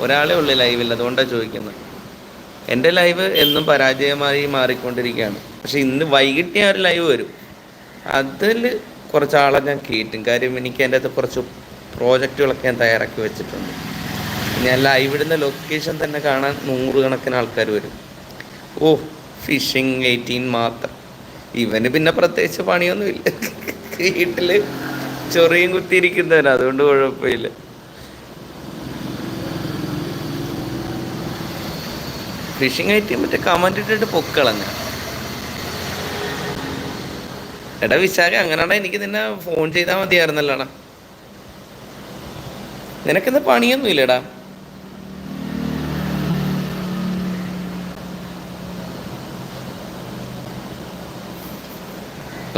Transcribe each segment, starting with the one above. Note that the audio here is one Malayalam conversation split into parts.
ഒരാളേ ഉള്ളൂ ലൈവിൽ അതുകൊണ്ടാണ് ചോദിക്കുന്നത്. എന്റെ ലൈവ് എന്നും പരാജയമായി മാറിക്കൊണ്ടിരിക്കുകയാണ്. പക്ഷെ ഇന്ന് വൈകിട്ട് ഞാൻ ഒരു ലൈവ് വരും. അതിൽ കുറച്ചാളെ ഞാൻ കേട്ടും കാര്യം എനിക്ക് എന്റെ അകത്ത് കുറച്ച് പ്രോജക്റ്റുകളൊക്കെ ഞാൻ തയ്യാറാക്കി വെച്ചിട്ടുണ്ട്. ഞാൻ ലൈവ് ഇടുന്ന ലൊക്കേഷൻ തന്നെ കാണാൻ നൂറുകണക്കിന് ആൾക്കാർ വരും. ഓ ഫിഷിങ് എയ്റ്റീൻ മാത്രം. ഇവന് പിന്നെ പ്രത്യേകിച്ച് പണിയൊന്നുമില്ല. വീട്ടിൽ ചൊറിയും കുത്തിയിരിക്കുന്നവന് അതുകൊണ്ട് കുഴപ്പമില്ല. ഫിഷിംഗ് ആയിട്ട് മറ്റേ കമന്റ് ഇട്ടിട്ട് പൊക്കളഞ്ഞ എടാ വിശാഖ അങ്ങനെയാണെ എനിക്ക് നിന്നെ ഫോൺ ചെയ്താൽ മതിയായിരുന്നല്ലോടാ. നിനക്കിന്ന് പണിയൊന്നും ഇല്ലടാ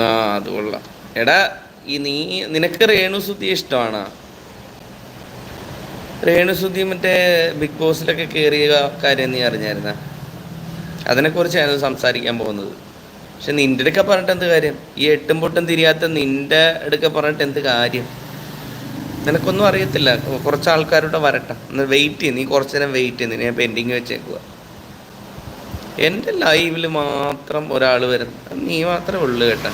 ആ അത് കൊള്ളാം. എടാ ഈ നീ നിനക്ക് രേണുസുദ്ധി ഇഷ്ടമാണോ? രേണുസുദ്ധി മറ്റേ ബിഗ് ബോസിലൊക്കെ കയറിയ കാര്യം നീ അറിഞ്ഞായിരുന്ന? അതിനെക്കുറിച്ചായിരുന്നു സംസാരിക്കാൻ പോകുന്നത്. പക്ഷെ നിന്റെ അടുക്ക പറഞ്ഞിട്ട് എന്ത് കാര്യം? ഈ എട്ടും പൊട്ടും തിരിയാത്ത നിന്റെ അടുക്ക പറഞ്ഞിട്ട് എന്ത് കാര്യം? നിനക്കൊന്നും അറിയത്തില്ല. കുറച്ച് ആൾക്കാരോട് വരട്ടെ. ഒന്ന് വെയിറ്റ് ചെയ്യും. നീ കുറച്ച് നേരം വെയിറ്റ് ചെയ്യുന്നു ഞാൻ പെൻഡിങ് വെച്ചേക്കുക എന്റെ ലൈവിൽ മാത്രം ഒരാൾ വരുന്നു. നീ മാത്രമേ ഉള്ളൂ കേട്ടോ.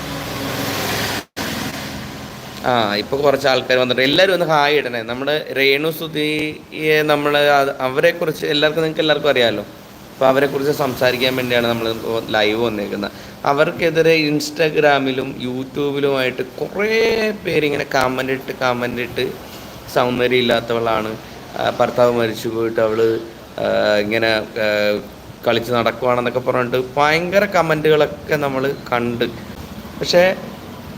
ആ ഇപ്പൊ കുറച്ച് ആൾക്കാർ വന്നിട്ട് എല്ലാവരും ഒന്ന് ഹായ് ഇടണേ. നമ്മുടെ രേണു സുധിയെ നമ്മൾ അവരെ കുറിച്ച് എല്ലാവർക്കും നിങ്ങൾക്ക് എല്ലാവർക്കും അറിയാമല്ലോ അപ്പോൾ അവരെ കുറിച്ച് സംസാരിക്കാൻ വേണ്ടിയാണ് നമ്മൾ ലൈവ് വന്നേക്കുന്നത്. അവർക്കെതിരെ ഇൻസ്റ്റാഗ്രാമിലും യൂട്യൂബിലുമായിട്ട് കുറേ പേരിങ്ങനെ കമന്റ് ഇട്ട് കമന്റ് ഇട്ട് സൗന്ദര്യം ഇല്ലാത്തവളാണ് ഭർത്താവ് മരിച്ചു പോയിട്ട് അവൾ ഇങ്ങനെ കളിച്ച് നടക്കുവാണെന്നൊക്കെ പറഞ്ഞിട്ട് ഭയങ്കര കമന്റുകളൊക്കെ നമ്മൾ കണ്ട്. പക്ഷേ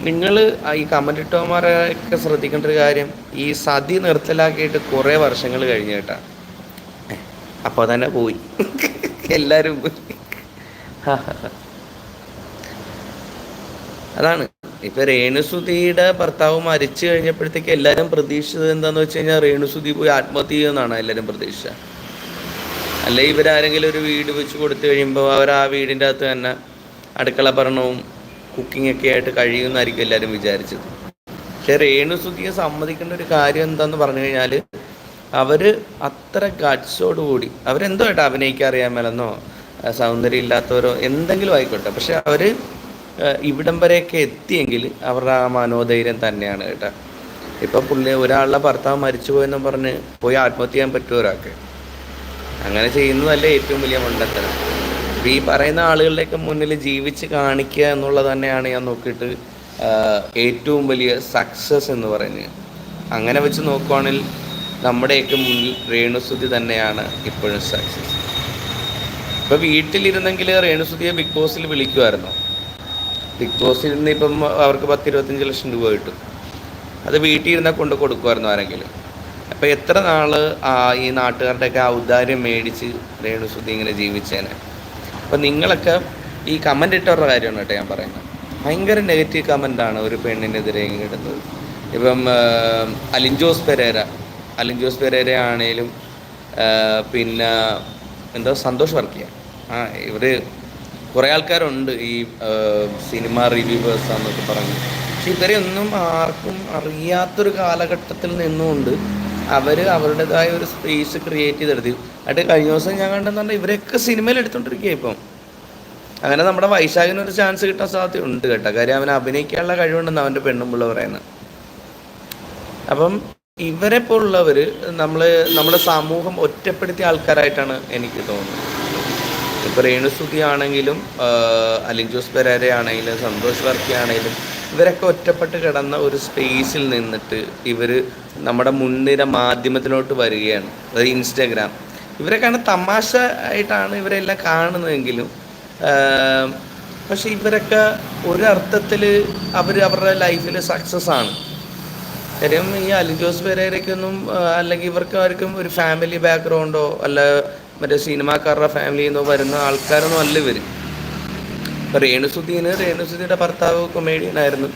നിങ്ങൾ ഈ കമന്റ് ഇട്ടവന്മാരൊക്കെ ശ്രദ്ധിക്കേണ്ട ഒരു കാര്യം ഈ സതി നിർത്തലാക്കിയിട്ട് കുറേ വർഷങ്ങൾ കഴിഞ്ഞ് കേട്ടാ. അപ്പോൾ തന്നെ പോയി. എല്ലാവരും പോയി. അതാണ്. ഇപ്പൊ രേണുസുതിയുടെ ഭർത്താവ് മരിച്ചു കഴിഞ്ഞപ്പോഴത്തേക്ക് എല്ലാവരും പ്രതീക്ഷിച്ചത് എന്താന്ന് വെച്ച് കഴിഞ്ഞാൽ രേണുസുതി പോയി ആത്മഹത്യ ചെയ്യുമെന്നാണ് എല്ലാവരും പ്രതീക്ഷ അല്ലെ ഇവരാരെങ്കിലും ഒരു വീട് വെച്ച് കൊടുത്തു കഴിയുമ്പോൾ അവർ ആ വീടിന്റെ അകത്ത് തന്നെ അടുക്കള ഭരണവും കുക്കിംഗ് ഒക്കെ ആയിട്ട് കഴിയുമെന്നായിരിക്കും എല്ലാവരും വിചാരിച്ചത്. പക്ഷെ രേണുസുതിയെ സമ്മതിക്കേണ്ട ഒരു കാര്യം എന്താന്ന് പറഞ്ഞു കഴിഞ്ഞാൽ അവർ അത്ര ഗാഡ്സോടുകൂടി അവരെന്തോ ആയിട്ട് അഭിനയിക്കാൻ അറിയാൻ മേലെന്നോ സൗന്ദര്യം ഇല്ലാത്തവരോ എന്തെങ്കിലും ആയിക്കോട്ടെ. പക്ഷെ അവർ ഇവിടം വരെയൊക്കെ എത്തിയെങ്കിൽ അവരുടെ ആ മനോധൈര്യം തന്നെയാണ് കേട്ടോ. ഇപ്പൊ പുള്ളി ഒരാളുടെ ഭർത്താവ് മരിച്ചു പോയെന്ന് പറഞ്ഞ് പോയി ആത്മഹത്യ ചെയ്യാൻ പറ്റുമോ ഒരാൾക്ക്. അങ്ങനെ ചെയ്യുന്നതല്ലേ ഏറ്റവും വലിയ മണ്ടത്തരം. ഇപ്പൊ ഈ പറയുന്ന ആളുകളുടെയൊക്കെ മുന്നിൽ ജീവിച്ച് കാണിക്കുക എന്നുള്ളത് തന്നെയാണ് ഞാൻ നോക്കിയിട്ട് ഏറ്റവും വലിയ സക്സസ് എന്ന് പറയുന്നത്. അങ്ങനെ വെച്ച് നോക്കുവാണെങ്കിൽ നമ്മുടെയൊക്കെ മുന്നിൽ രേണുസുതി തന്നെയാണ് ഇപ്പോഴും സക്സസ് ഇപ്പം വീട്ടിലിരുന്നെങ്കിൽ രേണുസുതിയെ ബിഗ് ബോസിൽ വിളിക്കുമായിരുന്നു. ബിഗ് ബോസിൽ നിന്ന് ഇപ്പം അവർക്ക് പത്ത് ഇരുപത്തഞ്ച് ലക്ഷം രൂപ കിട്ടും. അത് വീട്ടിൽ ഇരുന്നാൽ കൊണ്ട് കൊടുക്കുമായിരുന്നു ആരെങ്കിലും. അപ്പം എത്ര നാൾ ഈ നാട്ടുകാരുടെയൊക്കെ ഔദാര്യം മേടിച്ച് രേണുസുതി ഇങ്ങനെ ജീവിച്ചേനെ? അപ്പം നിങ്ങളൊക്കെ ഈ കമന്റ് ഇട്ടവരുടെ കാര്യമാണ് കേട്ടോ ഞാൻ പറയുന്നത്. ഭയങ്കര നെഗറ്റീവ് കമന്റാണ് ഒരു പെണ്ണിനെതിരെ ഇടുന്നത്. ഇപ്പം അലിൻജോസ് പെരേര. അലിൻജോസ് പെരേര ആണേലും പിന്നെ എന്തോ സന്തോഷ് വർക്കിയ. ആ ഇവർ കുറേ ആൾക്കാരുണ്ട് ഈ സിനിമ റിവ്യൂവേഴ്സ് എന്നൊക്കെ പറഞ്ഞ്. പക്ഷെ ഇവരെയൊന്നും ആർക്കും അറിയാത്തൊരു കാലഘട്ടത്തിൽ നിന്നുകൊണ്ട് അവർ അവരുടേതായ ഒരു സ്പേസ് ക്രിയേറ്റ് ചെയ്തെടുത്തി. എന്നിട്ട് കഴിഞ്ഞ ദിവസം ഞാൻ കണ്ടെന്നുണ്ടെങ്കിൽ ഇവരൊക്കെ സിനിമയിൽ എടുത്തോണ്ടിരിക്കുക ഇപ്പം. അങ്ങനെ നമ്മുടെ വൈശാഖിന് ഒരു ചാൻസ് കിട്ടാൻ സാധ്യതയുണ്ട് കേട്ടോ. കാര്യം അവന് അഭിനയിക്കാനുള്ള കഴിവുണ്ടെന്ന് അവന്റെ പെണ്ണുമ്പിള്ള പറയുന്നത്. അപ്പം ഇവരെ പോലുള്ളവർ നമ്മൾ നമ്മുടെ സമൂഹം ഒറ്റപ്പെടുത്തിയ ആൾക്കാരായിട്ടാണ് എനിക്ക് തോന്നുന്നത്. ഇപ്പോൾ രേണുസുതി ആണെങ്കിലും അലിൻ ജോസ് പെരേര ആണെങ്കിലും സന്തോഷ് വർക്കി ആണെങ്കിലും ഇവരൊക്കെ ഒറ്റപ്പെട്ട് കിടന്ന ഒരു സ്പേസിൽ നിന്നിട്ട് ഇവർ നമ്മുടെ മുൻനിര മാധ്യമത്തിലോട്ട് വരികയാണ്. അതായത് ഇൻസ്റ്റാഗ്രാം. ഇവരെ കാണാൻ തമാശ ആയിട്ടാണ് ഇവരെല്ലാം കാണുന്നതെങ്കിലും പക്ഷെ ഇവരൊക്കെ ഒരർത്ഥത്തിൽ അവർ അവരുടെ ലൈഫിൽ സക്സസ് ആണ്. കാര്യം ഈ അലിജോസ് പെരേരയ്ക്കൊന്നും അല്ലെങ്കിൽ ഇവർക്ക് ആർക്കും ഒരു ഫാമിലി ബാക്ക്ഗ്രൗണ്ടോ അല്ല മറ്റേ സിനിമാക്കാരുടെ ഫാമിലിയിൽ നിന്നോ വരുന്ന ആൾക്കാരൊന്നും അല്ല ഇവർ ഇപ്പം രേണുസുദ്ദീന് രേണുസുദ്ദീന്റെ ഭർത്താവ് കൊമേഡിയൻ ആയിരുന്നു.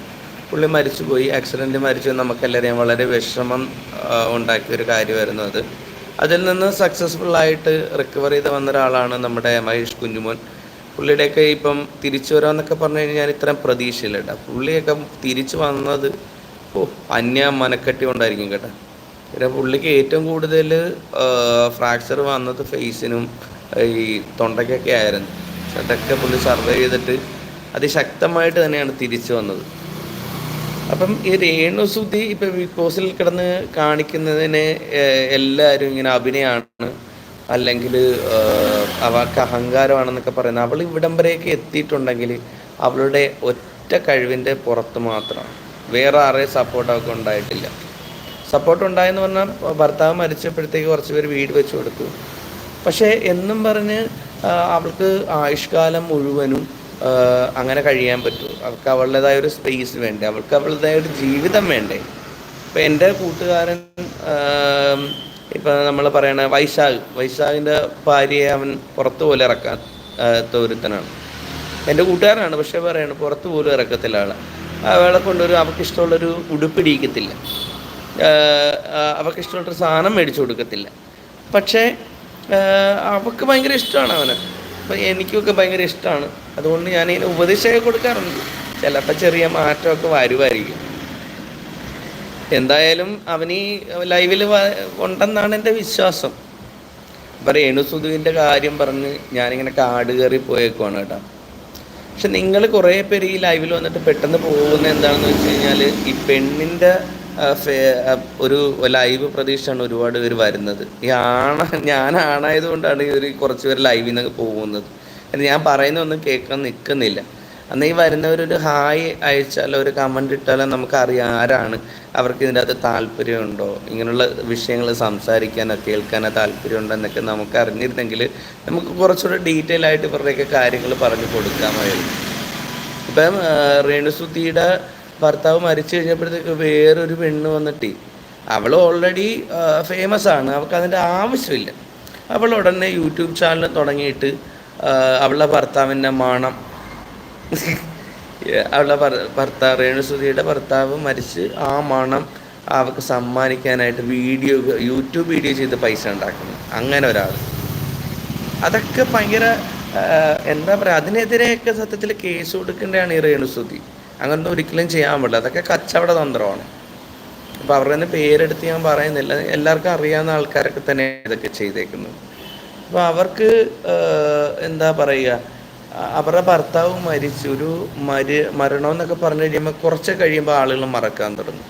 പുള്ളി മരിച്ചുപോയി ആക്സിഡന്റ് മരിച്ചു നമുക്കെല്ലാവരെയും വളരെ വിഷമം ഉണ്ടാക്കിയൊരു കാര്യമായിരുന്നു അത്. അതിൽ നിന്ന് സക്സസ്ഫുൾ ആയിട്ട് റിക്കവർ ചെയ്ത് വന്ന ഒരാളാണ് നമ്മുടെ മഹേഷ് കുഞ്ഞുമോൻ. പുള്ളിയുടെയൊക്കെ ഇപ്പം തിരിച്ചു വരാമെന്നൊക്കെ പറഞ്ഞു കഴിഞ്ഞാൽ ഞാൻ ഇത്രയും പ്രതീക്ഷയില്ല കേട്ടോ. പുള്ളിയൊക്കെ തിരിച്ചു വന്നത് ഓ അന്യ മനക്കെട്ടി കൊണ്ടായിരിക്കും കേട്ടോ. പിന്നെ പുള്ളിക്ക് ഏറ്റവും കൂടുതൽ ഫ്രാക്ചർ വന്നത് ഫേസിനും ഈ തൊണ്ടയ്ക്കൊക്കെ ആയിരുന്നു. അതൊക്കെ പുള്ളി സർവേ ചെയ്തിട്ട് അതിശക്തമായിട്ട് തന്നെയാണ് തിരിച്ചു വന്നത്. അപ്പം ഈ രേണുസുതി ഇപ്പം ബിഗ് ബോസിൽ കിടന്ന് കാണിക്കുന്നതിന് എല്ലാവരും ഇങ്ങനെ അഭിനയമാണ് അല്ലെങ്കിൽ അവൾക്ക് അഹങ്കാരമാണെന്നൊക്കെ പറയുന്നത്. അവൾ ഇവിടം വരെയൊക്കെ എത്തിയിട്ടുണ്ടെങ്കിൽ അവളുടെ ഒറ്റ കഴിവിന്റെ പുറത്ത് മാത്രമാണ് വേറെ ആരെയും സപ്പോർട്ട് അവൾക്ക് ഉണ്ടായിട്ടില്ല. സപ്പോർട്ട് ഉണ്ടായെന്ന് പറഞ്ഞാൽ ഭർത്താവ് മരിച്ചപ്പോഴത്തേക്ക് കുറച്ച് പേര് വീട് വെച്ച് കൊടുത്തു. പക്ഷേ എന്നും പറഞ്ഞ് അവൾക്ക് ആയുഷ്കാലം മുഴുവനും അങ്ങനെ കഴിയാൻ പറ്റൂ. അവൾക്ക് അവളുടേതായ ഒരു സ്പേസ് വേണ്ടേ? അവൾക്ക് അവളുടേതായ ഒരു ജീവിതം വേണ്ടേ? ഇപ്പം എന്റെ കൂട്ടുകാരൻ ഇപ്പം നമ്മൾ പറയണ വൈശാഖ്. വൈശാഖിന്റെ ഭാര്യയെ അവൻ പുറത്ത് പോലും ഇറക്കാൻ ഒരുത്തനാണ് എന്റെ കൂട്ടുകാരനാണ് പക്ഷേ പറയാണ് പുറത്ത് പോലും ഇറക്കത്തില്ല ആളെ. അവളെ കൊണ്ടൊരു അവൾക്ക് ഇഷ്ടമുള്ളൊരു ഉടുപ്പിടിക്കത്തില്ല അവൾക്ക് ഇഷ്ടമുള്ളൊരു സാധനം മേടിച്ചു കൊടുക്കത്തില്ല. പക്ഷേ അവൾക്ക് ഭയങ്കര ഇഷ്ടമാണ് അവന്. അപ്പം എനിക്കൊക്കെ ഭയങ്കര ഇഷ്ടമാണ് അതുകൊണ്ട് ഞാൻ ഇതിന് ഉപദേശമൊക്കെ കൊടുക്കാറുണ്ട്. ചിലപ്പോൾ ചെറിയ മാറ്റമൊക്കെ വരുമായിരിക്കും എന്തായാലും അവനീ ലൈവിൽ ഉണ്ടെന്നാണ് എന്റെ വിശ്വാസം. ഇപ്പം രേണുസുധുവിന്റെ കാര്യം പറഞ്ഞ് ഞാനിങ്ങനെ കാട് കയറി പോയേക്കുവാണ് കേട്ടോ. പക്ഷെ നിങ്ങൾ കുറേ പേര് ഈ ലൈവിൽ വന്നിട്ട് പെട്ടെന്ന് പോകുന്ന എന്താണെന്ന് വെച്ച് കഴിഞ്ഞാൽ ഈ പെണ്ണിന്റെ ഒരു ലൈവ് പ്രതീക്ഷയാണ് ഒരുപാട് പേര് വരുന്നത്. ഈ ആണ ഞാൻ ആണായതുകൊണ്ടാണ് ഇവർ കുറച്ച് പേര് ലൈവിൽ നിന്ന് പോകുന്നത്. ഞാൻ പറയുന്നൊന്നും കേൾക്കാൻ നിൽക്കുന്നില്ല. അന്ന് ഈ വരുന്നവരൊരു ഹായ് അയച്ചാലോ ഒരു കമന്റ് ഇട്ടാലോ നമുക്കറിയാം ആരാണ്. അവർക്ക് ഇതിന്റെ അകത്ത് താല്പര്യമുണ്ടോ? ഇങ്ങനെയുള്ള വിഷയങ്ങൾ സംസാരിക്കാനോ കേൾക്കാനോ താല്പര്യമുണ്ടോ എന്നൊക്കെ നമുക്ക് അറിഞ്ഞിരുന്നെങ്കിൽ നമുക്ക് കുറച്ചുകൂടെ ഡീറ്റെയിൽ ആയിട്ട് ഇവരുടെയൊക്കെ കാര്യങ്ങൾ പറഞ്ഞു കൊടുക്കാമായിരുന്നു. ഇപ്പം റേണുസുദ്ധിയുടെ ഭർത്താവ് മരിച്ചു കഴിഞ്ഞപ്പോഴത്തേക്ക് വേറൊരു പെണ്ണ് വന്നിട്ട് അവൾ ഓൾറെഡി ഫേമസ് ആണ്. അവൾക്ക് അതിന്റെ ആവശ്യമില്ല. അവൾ ഉടനെ യൂട്യൂബ് ചാനൽ തുടങ്ങിയിട്ട് അവളുടെ ഭർത്താവിന്റെ മണം. അവളുടെ ഭർ- ഭർത്താവ് രേണുസുതിയുടെ ഭർത്താവ് മരിച്ച് ആ മണം അവൾക്ക് സമ്മാനിക്കാനായിട്ട് വീഡിയോ യൂട്യൂബ് വീഡിയോ ചെയ്ത് പൈസ ഉണ്ടാക്കുന്നു. അങ്ങനെ ഒരാൾ. അതൊക്കെ ഭയങ്കര എന്താ പറയുക അതിനെതിരെയൊക്കെ സത്യത്തിൽ കേസ് കൊടുക്കേണ്ടതാണ് ഈ രേണുസുതി അങ്ങനത്തെ ഒരിക്കലും ചെയ്യാൻ പാടില്ല അതൊക്കെ കച്ചവട തന്ത്രമാണ്. അപ്പോൾ അവരുടെ തന്നെ പേരെടുത്ത് ഞാൻ പറയുന്നില്ല. എല്ലാവർക്കും അറിയാവുന്ന ആൾക്കാരൊക്കെ തന്നെ ഇതൊക്കെ ചെയ്തേക്കുന്നത്. അപ്പോൾ അവർക്ക് എന്താ പറയുക? അവരുടെ ഭർത്താവ് മരിച്ചു. ഒരു മരി മരണം എന്നൊക്കെ പറഞ്ഞു കഴിയുമ്പോൾ കുറച്ച് കഴിയുമ്പോൾ ആളുകൾ മറക്കാൻ തുടങ്ങും.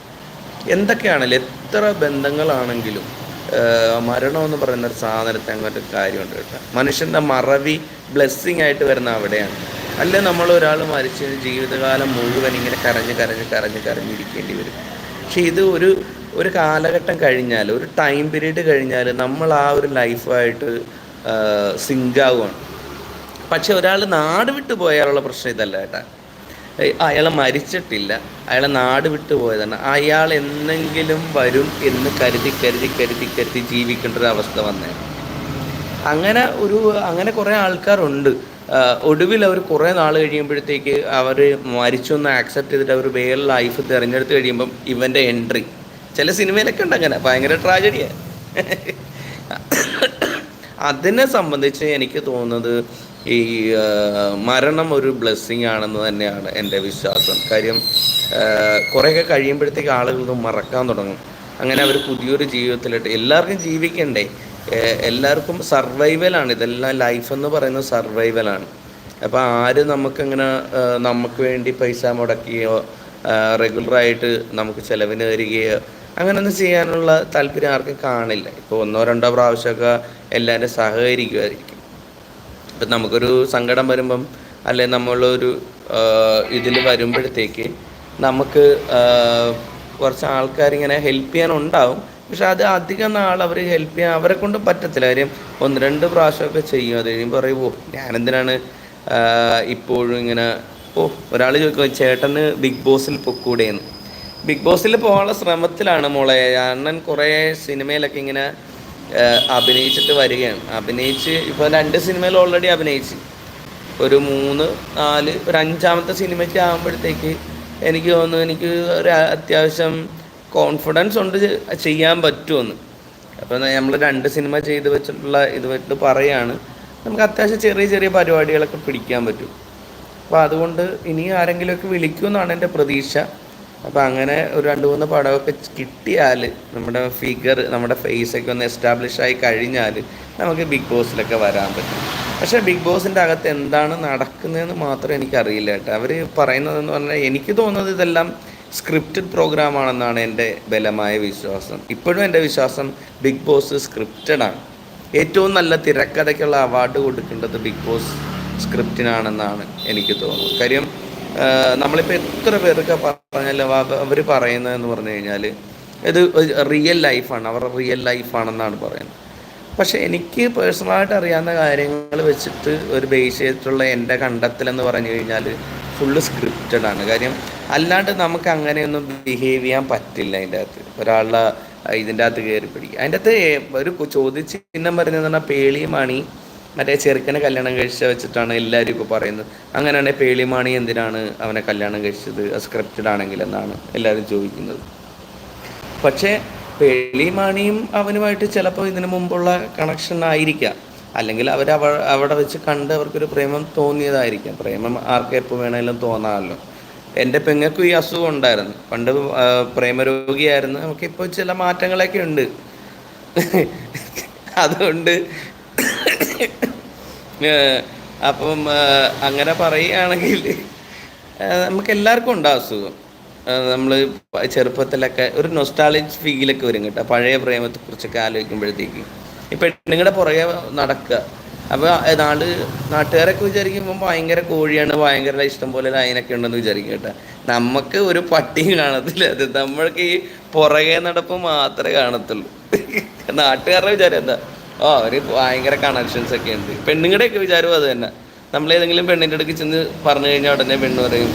എന്തൊക്കെയാണെങ്കിലും എത്ര ബന്ധങ്ങളാണെങ്കിലും മരണം എന്ന് പറയുന്ന ഒരു സാധനത്തെ അങ്ങോട്ട് കാര്യമുണ്ട് കേട്ടോ. മനുഷ്യന്റെ മറവി ബ്ലെസ്സിങ് ആയിട്ട് വരുന്ന അവിടെയാണ്. അല്ലെ നമ്മൾ ഒരാൾ മരിച്ച ജീവിതകാലം മുഴുവൻ ഇങ്ങനെ കരഞ്ഞ് കരഞ്ഞ് കരഞ്ഞ് കരഞ്ഞിരിക്കേണ്ടി വരും. പക്ഷെ ഇത് ഒരു ഒരു കാലഘട്ടം കഴിഞ്ഞാൽ ഒരു ടൈം പീരീഡ് കഴിഞ്ഞാൽ നമ്മൾ ആ ഒരു ലൈഫായിട്ട് സിങ്കാവുകയാണ് പക്ഷെ ഒരാൾ നാട് വിട്ടു പോയാലുള്ള പ്രശ്നം ഇതല്ല കേട്ടാ. അയാൾ മരിച്ചിട്ടില്ല. അയാൾ നാട് വിട്ടു പോയതാണ്. അയാൾ എന്നെങ്കിലും വരും എന്ന് കരുതി കരുതി കരുതി കരുതി ജീവിക്കേണ്ട ഒരു അവസ്ഥ വന്നേ. അങ്ങനെ ഒരു അങ്ങനെ കുറേ ആൾക്കാരുണ്ട്. ഒടുവിൽ അവർ കുറേ നാൾ കഴിയുമ്പോഴത്തേക്ക് അവർ മരിച്ചു എന്ന് ആക്സെപ്റ്റ് ചെയ്തിട്ട് അവർ വേറെ ലൈഫ് തിരഞ്ഞെടുത്ത് കഴിയുമ്പം ഇവന്റെ എൻട്രി ചില സിനിമയിലൊക്കെ ഉണ്ട് അങ്ങനെ ഭയങ്കര ട്രാജഡിയാണ് അതിനെ സംബന്ധിച്ച് എനിക്ക് തോന്നുന്നത് ഈ മരണം ഒരു ബ്ലെസ്സിങ് ആണെന്ന് തന്നെയാണ് എന്റെ വിശ്വാസം. കാര്യം കുറേയൊക്കെ കഴിയുമ്പോഴത്തേക്ക് ആളുകൾ മറക്കാൻ തുടങ്ങും. അങ്ങനെ അവർ പുതിയൊരു ജീവിതത്തിലിട്ട് എല്ലാവർക്കും ജീവിക്കണ്ടേ? എല്ലാവർക്കും സർവൈവലാണ് ഇതെല്ലാം ലൈഫ് എന്ന് പറയുന്നത് സർവൈവലാണ് അപ്പോൾ ആര് നമുക്കിങ്ങനെ നമുക്ക് വേണ്ടി പൈസ മുടക്കുകയോ റെഗുലറായിട്ട് നമുക്ക് ചിലവിന് തരികയോ അങ്ങനെയൊന്നും ചെയ്യാനുള്ള താല്പര്യം ആർക്കും കാണില്ല. ഇപ്പോൾ ഒന്നോ രണ്ടോ പ്രാവശ്യമൊക്കെ എല്ലാവരും സഹകരിക്കുമായിരിക്കും ഇപ്പം നമുക്കൊരു സങ്കടം വരുമ്പം അല്ലെ നമ്മളൊരു ഇതിൽ വരുമ്പോഴത്തേക്ക് നമുക്ക് കുറച്ച് ആൾക്കാരിങ്ങനെ ഹെൽപ്പ് ചെയ്യാനുണ്ടാവും. പക്ഷെ അത് അധികം നാൾ അവർ ഹെൽപ്പ് ചെയ്യാൻ അവരെ കൊണ്ട് പറ്റത്തില്ല. കാര്യം ഒന്ന് രണ്ട് പ്രാവശ്യമൊക്കെ ചെയ്യും. അത് കഴിയുമ്പോൾ പറയും ഓ ഞാനെന്തിനാണ് ഇപ്പോഴും ഇങ്ങനെ ഓ ഒരാൾ ചോദിക്കും ചേട്ടന് ബിഗ് ബോസിൽ പൊക്കൂടെയെന്ന് ബിഗ് ബോസിൽ പോകാനുള്ള ശ്രമത്തിലാണ് മോളെ. അണ്ണൻ കുറേ സിനിമയിലൊക്കെ ഇങ്ങനെ അഭിനയിച്ചിട്ട് വരികയാണ്. അഭിനയിച്ച് ഇപ്പോൾ രണ്ട് സിനിമയിൽ ഓൾറെഡി അഭിനയിച്ച്. ഒരു മൂന്ന് നാല് ഒരു അഞ്ചാമത്തെ സിനിമയ്ക്ക് ആകുമ്പോഴത്തേക്ക് എനിക്ക് തോന്നുന്നു എനിക്ക് ഒരു അത്യാവശ്യം കോൺഫിഡൻസ് ഉണ്ട് ചെയ്യാൻ പറ്റുമെന്ന് അപ്പോൾ നമ്മൾ രണ്ട് സിനിമ ചെയ്ത് വെച്ചിട്ടുള്ള ഇത് വെച്ചിട്ട് പറയാണ്. നമുക്ക് അത്യാവശ്യം ചെറിയ ചെറിയ പരിപാടികളൊക്കെ പിടിക്കാൻ പറ്റും. അപ്പോൾ അതുകൊണ്ട് ഇനി ആരെങ്കിലുമൊക്കെ വിളിക്കുമെന്നാണ് എന്റെ പ്രതീക്ഷ. അപ്പോൾ അങ്ങനെ ഒരു രണ്ട് മൂന്ന് പടമൊക്കെ കിട്ടിയാൽ നമ്മുടെ ഫിഗർ നമ്മുടെ ഫേസ് ഒക്കെ ഒന്ന് എസ്റ്റാബ്ലിഷ് ആയി കഴിഞ്ഞാൽ നമുക്ക് ബിഗ് ബോസിലൊക്കെ വരാൻ പറ്റും. പക്ഷേ ബിഗ് ബോസിന്റെ അകത്ത് എന്താണ് നടക്കുന്നതെന്ന് മാത്രം എനിക്കറിയില്ല കേട്ടോ. അവർ പറയുന്നതെന്ന് പറഞ്ഞാൽ എനിക്ക് തോന്നുന്നത് ഇതെല്ലാം സ്ക്രിപ്റ്റഡ് പ്രോഗ്രാം ആണെന്നാണ് എന്റെ ബലമായ വിശ്വാസം. ഇപ്പോഴും എന്റെ വിശ്വാസം ബിഗ് ബോസ് സ്ക്രിപ്റ്റഡ് ആണ്. ഏറ്റവും നല്ല തിരക്കഥയ്ക്കുള്ള അവാർഡ് കൊടുക്കേണ്ടത് ബിഗ് ബോസ് സ്ക്രിപ്റ്റിനാണെന്നാണ് എനിക്ക് തോന്നുന്നത്. കാര്യം നമ്മളിപ്പോൾ എത്ര പേർക്ക് പറഞ്ഞാലും അവർ പറയുന്നതെന്ന് പറഞ്ഞു കഴിഞ്ഞാൽ ഇത് റിയൽ ലൈഫാണ് അവർ റിയൽ ലൈഫാണെന്നാണ് പറയുന്നത്. പക്ഷേ എനിക്ക് പേഴ്സണലായിട്ട് അറിയാവുന്ന കാര്യങ്ങൾ വെച്ചിട്ട് ഒരു ബേസ് ചെയ്തിട്ടുള്ള എന്റെ കണ്ടെത്തലെന്ന് പറഞ്ഞു കഴിഞ്ഞാൽ ഫുള്ള് സ്ക്രിപ്റ്റഡ് ആണ്. കാര്യം അല്ലാണ്ട് നമുക്ക് അങ്ങനെയൊന്നും ബിഹേവ് ചെയ്യാൻ പറ്റില്ല അതിന്റെ അകത്ത്. ഒരാളുടെ ഇതിന്റെ അകത്ത് കയറി പിടിക്കുക. അതിന്റെ അകത്ത് ഒരു ചോദ്യചിഹ്നം പറഞ്ഞതെന്ന് പറഞ്ഞാൽ പേളിയുമാണി മറ്റേ ചെറുക്കനെ കല്യാണം കഴിച്ച വെച്ചിട്ടാണ് എല്ലാവരും ഇപ്പോൾ പറയുന്നത്. അങ്ങനെയാണെങ്കിൽ പേളിമാണി എന്തിനാണ് അവനെ കല്യാണം കഴിച്ചത്? സ്ക്രിപ്റ്റഡ് ആണെങ്കിൽ എന്നാണ് എല്ലാവരും ചോദിക്കുന്നത്. പക്ഷേ പേളിമാണിയും അവനുമായിട്ട് ചിലപ്പോൾ ഇതിനു മുമ്പുള്ള കണക്ഷൻ ആയിരിക്കാം. അല്ലെങ്കിൽ അവർ അവ അവിടെ വെച്ച് കണ്ട് അവർക്കൊരു പ്രേമം തോന്നിയതായിരിക്കാം. പ്രേമം ആർക്കെപ്പോൾ വേണമെങ്കിലും തോന്നാമല്ലോ. എന്റെ പെങ്ങൾക്കും ഈ അസുഖം ഉണ്ടായിരുന്നു. പണ്ട് പ്രേമരോഗിയായിരുന്നു. നമുക്ക് നമുക്കിപ്പോൾ ചില മാറ്റങ്ങളൊക്കെ ഉണ്ട്. അതുകൊണ്ട് അപ്പം അങ്ങനെ പറയുകയാണെങ്കിൽ നമുക്ക് എല്ലാവർക്കും ഉണ്ട് അസുഖം. നമ്മൾ ചെറുപ്പത്തിലൊക്കെ ഒരു നൊസ്റ്റാളജ് ഫീലൊക്കെ വരും കേട്ടോ. പഴയ പ്രേമത്തെക്കുറിച്ചൊക്കെ ആലോചിക്കുമ്പോഴത്തേക്ക്. ഇപ്പം നിങ്ങളുടെ പുറകെ നടക്കുക. അപ്പോൾ നാട് നാട്ടുകാരൊക്കെ വിചാരിക്കുമ്പോൾ ഭയങ്കര കോഴിയാണ് ഭയങ്കര ഇഷ്ടം പോലെ ലൈനൊക്കെ ഉണ്ടെന്ന് വിചാരിക്കും കേട്ടോ. നമുക്ക് ഒരു പട്ടിയും കാണത്തില്ല. അത് നമ്മൾക്ക് ഈ പുറകെ നടപ്പ് മാത്രമേ കാണത്തുള്ളൂ. നാട്ടുകാരുടെ വിചാരം എന്താ? ഓ അവർ ഭയങ്കര കണക്ഷൻസ് ഒക്കെ ഉണ്ട്. പെണ്ണുങ്ങളുടെയൊക്കെ വിചാരവും അത് തന്നെ. നമ്മൾ ഏതെങ്കിലും പെണ്ണിന്റെ അടുക്ക് ചെന്ന് പറഞ്ഞു കഴിഞ്ഞാൽ ഉടനെ പെണ്ണ് പറയും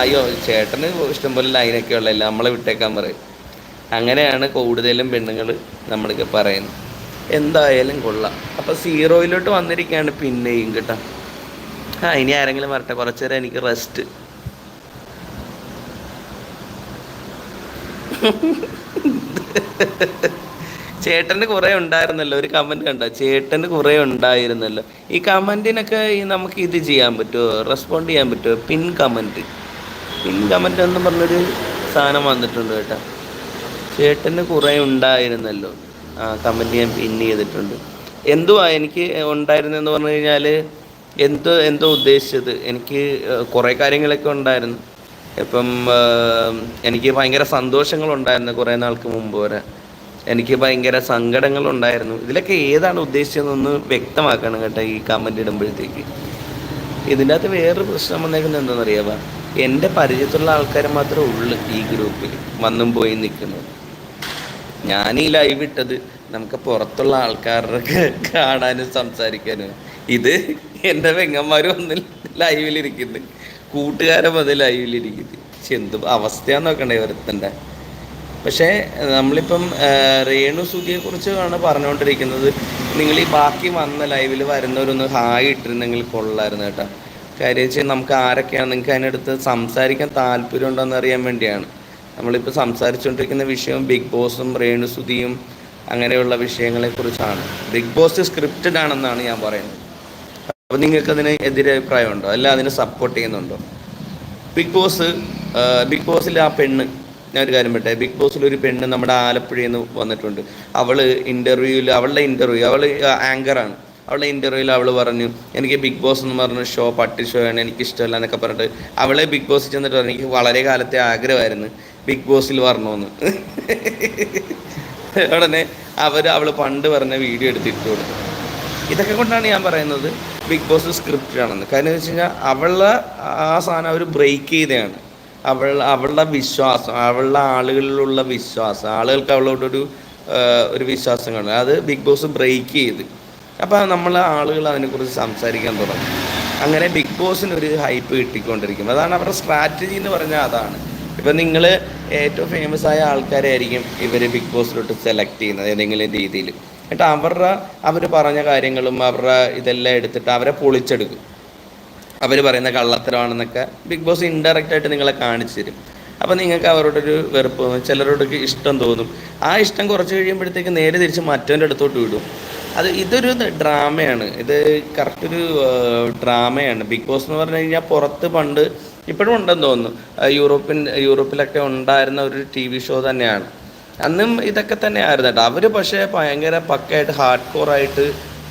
അയ്യോ ചേട്ടന് ഇഷ്ടംപോലെ ലൈനൊക്കെ ഉള്ളതല്ല നമ്മളെ വിട്ടേക്കാൻ പറയും. അങ്ങനെയാണ് കൂടുതലും പെണ്ണുങ്ങൾ നമ്മൾക്ക് പറയുന്നത്. എന്തായാലും കൊള്ളാം. അപ്പോൾ സീറോയിലോട്ട് വന്നിരിക്കുകയാണ് പിന്നെയും കേട്ടോ. ആ ഇനി ആരെങ്കിലും വരട്ടെ. കുറച്ചു നേരം എനിക്ക് റെസ്റ്റ് ചേട്ടന് കുറേ ഉണ്ടായിരുന്നല്ലോ. ഒരു കമന്റ് കണ്ടോ? ചേട്ടന് കുറേ ഉണ്ടായിരുന്നല്ലോ. ഈ കമന്റിനൊക്കെ നമുക്ക് ഇത് ചെയ്യാൻ പറ്റുമോ റെസ്പോണ്ട് ചെയ്യാൻ പറ്റുമോ പിൻ കമന്റ് പിൻ കമന്റ് എന്ന് പറഞ്ഞൊരു സാധനം വന്നിട്ടുണ്ട് കേട്ടോ. ചേട്ടന് കുറേ ഉണ്ടായിരുന്നല്ലോ. കമന്റ് ഞാൻ പിൻ ചെയ്തിട്ടുണ്ട്. എന്തുവാ എനിക്ക് ഉണ്ടായിരുന്നെന്ന് പറഞ്ഞു കഴിഞ്ഞാൽ എന്തോ എന്തോ ഉദ്ദേശിച്ചത്? എനിക്ക് കുറേ കാര്യങ്ങളൊക്കെ ഉണ്ടായിരുന്നു. ഇപ്പം എനിക്ക് ഭയങ്കര സന്തോഷങ്ങളുണ്ടായിരുന്നു കുറേ നാൾക്ക് മുമ്പ് വരെ. എനിക്ക് ഭയങ്കര സങ്കടങ്ങളുണ്ടായിരുന്നു. ഇതിലൊക്കെ ഏതാണ് ഉദ്ദേശിച്ചതെന്നൊന്ന് വ്യക്തമാക്കണം കേട്ടോ ഈ കമന്റ് ഇടുമ്പോഴത്തേക്ക്. ഇതിന്റെ അകത്ത് വേറൊരു പ്രശ്നം വന്നേക്കുന്നത് എന്താണെന്നറിയാമോ എന്റെ പരിചയത്തുള്ള ആൾക്കാർ മാത്രമേ ഉള്ളൂ ഈ ഗ്രൂപ്പിൽ വന്നും പോയി നിൽക്കുന്നത്. ഞാൻ ഈ ലൈവ് ഇട്ടത് നമുക്ക് പുറത്തുള്ള ആൾക്കാരുടെ കാണാനും സംസാരിക്കാനും. ഇത് എന്റെ പെങ്ങന്മാർ വന്ന് ലൈവിലിരിക്കുന്നു കൂട്ടുകാരെ വന്ന് ലൈവിലിരിക്കുന്നു പക്ഷെ എന്ത് അവസ്ഥയാന്ന് നോക്കണ്ടേ ഒരുത്തന്റെ. പക്ഷേ നമ്മളിപ്പം രേണു സുധിയെ കുറിച്ചാണ് പറഞ്ഞുകൊണ്ടിരിക്കുന്നത് നിങ്ങൾ ഈ ബാക്കി വന്ന ലൈവിൽ വരുന്നവരൊന്ന് ഹായ് ഇട്ടിരുന്നെങ്കിൽ കൊള്ളായിരുന്നു കേട്ടോ. കാര്യം വെച്ചാൽ നമുക്ക് ആരൊക്കെയാണ്? നിങ്ങൾക്ക് അതിനടുത്ത് സംസാരിക്കാൻ താല്പര്യം ഉണ്ടോ അറിയാൻ വേണ്ടിയാണ്. നമ്മളിപ്പോൾ സംസാരിച്ചുകൊണ്ടിരിക്കുന്ന വിഷയം ബിഗ് ബോസും രേണുസുതിയും അങ്ങനെയുള്ള വിഷയങ്ങളെക്കുറിച്ചാണ് ബിഗ് ബോസ് സ്ക്രിപ്റ്റഡ് ആണെന്നാണ് ഞാൻ പറയുന്നത്. അപ്പോൾ നിങ്ങൾക്ക് അതിന് എതിരഭിപ്രായമുണ്ടോ? അല്ല അതിനെ സപ്പോർട്ട് ചെയ്യുന്നുണ്ടോ? ബിഗ് ബോസ് ബിഗ് ബോസിൽ ആ പെണ്ണ് ഞാൻ ഒരു കാര്യം പറ്റേ ബിഗ് ബോസിൽ ഒരു പെണ്ണ് നമ്മുടെ ആലപ്പുഴയിൽ നിന്ന് വന്നിട്ടുണ്ട്. അവൾ ഇന്റർവ്യൂവിൽ അവളുടെ ഇന്റർവ്യൂ അവൾ ആങ്കറാണ് അവളുടെ ഇന്റർവ്യൂവിൽ അവൾ പറഞ്ഞു എനിക്ക് ബിഗ് ബോസ് എന്ന് പറഞ്ഞ ഷോ പട്ടി ഷോ ആണ് എനിക്ക് ഇഷ്ടമല്ല എന്നൊക്കെ പറഞ്ഞിട്ട് അവളെ ബിഗ് ബോസ് ചെന്നിട്ട് പറഞ്ഞു. എനിക്ക് വളരെ കാലത്തെ ആഗ്രഹമായിരുന്നു. ബിഗ് ബോസിൽ വരണമെന്ന്. ഉടനെ അവർ അവൾ പണ്ട് പറഞ്ഞ വീഡിയോ എടുത്തിട്ട് കൊടുത്തു. ഇതൊക്കെ കൊണ്ടാണ് ഞാൻ പറയുന്നത് ബിഗ് ബോസ് സ്ക്രിപ്റ്റ് ആണെന്ന്. കാരണം എന്ന് വെച്ച് കഴിഞ്ഞാൽ അവളുടെ ആ സാധനം അവർ ബ്രേക്ക് ചെയ്തതാണ്. അവൾ അവളുടെ വിശ്വാസം അവളുടെ ആളുകളിലുള്ള വിശ്വാസം ആളുകൾക്ക് അവളോടൊരു ഒരു വിശ്വാസം കാണും. അത് ബിഗ് ബോസ് ബ്രേക്ക് ചെയ്ത്. അപ്പോൾ നമ്മൾ ആളുകൾ അതിനെക്കുറിച്ച് സംസാരിക്കാൻ തുടങ്ങും. അങ്ങനെ ബിഗ് ബോസിന് ഒരു ഹൈപ്പ് കിട്ടിക്കൊണ്ടിരിക്കും. അതാണ് അവരുടെ സ്ട്രാറ്റജി എന്ന് പറഞ്ഞാൽ അതാണ്. ഇപ്പം നിങ്ങൾ ഏറ്റവും ഫേമസ് ആയ ആൾക്കാരായിരിക്കും ഇവർ ബിഗ് ബോസിലോട്ട് സെലക്ട് ചെയ്യുന്നത് ഏതെങ്കിലും രീതിയിൽ എന്നിട്ട് അവരുടെ അവർ പറഞ്ഞ കാര്യങ്ങളും അവരുടെ ഇതെല്ലാം എടുത്തിട്ട് അവരെ പൊളിച്ചെടുക്കും. അവർ പറയുന്ന കള്ളത്തരമാണെന്നൊക്കെ ബിഗ് ബോസ് ഇൻഡയറക്റ്റ് ആയിട്ട് നിങ്ങളെ കാണിച്ചു തരും. അപ്പം നിങ്ങൾക്ക് അവരോടൊരു വെറുപ്പ് തോന്നും ചിലരോടൊക്കെ ഇഷ്ടം തോന്നും. ആ ഇഷ്ടം കുറച്ച് കഴിയുമ്പോഴത്തേക്ക് നേരെ തിരിച്ച് മറ്റവന്റെ അടുത്തോട്ട് വിടും. അത് ഇതൊരു ഡ്രാമയാണ് ഇത് കറക്റ്റ് ഒരു ഡ്രാമയാണ് ബിഗ് ബോസ് എന്ന് പറഞ്ഞു കഴിഞ്ഞാൽ പുറത്ത് പണ്ട് ഇപ്പോഴും ഉണ്ടെന്ന് തോന്നുന്നു. യൂറോപ്യൻ യൂറോപ്പിലൊക്കെ ഉണ്ടായിരുന്ന ഒരു ടി വി ഷോ തന്നെയാണ്. അന്നും ഇതൊക്കെ തന്നെ ആയിരുന്നു കേട്ടോ. അവർ പക്ഷേ ഭയങ്കര പക്കയായിട്ട് ഹാർഡ് കോറായിട്ട്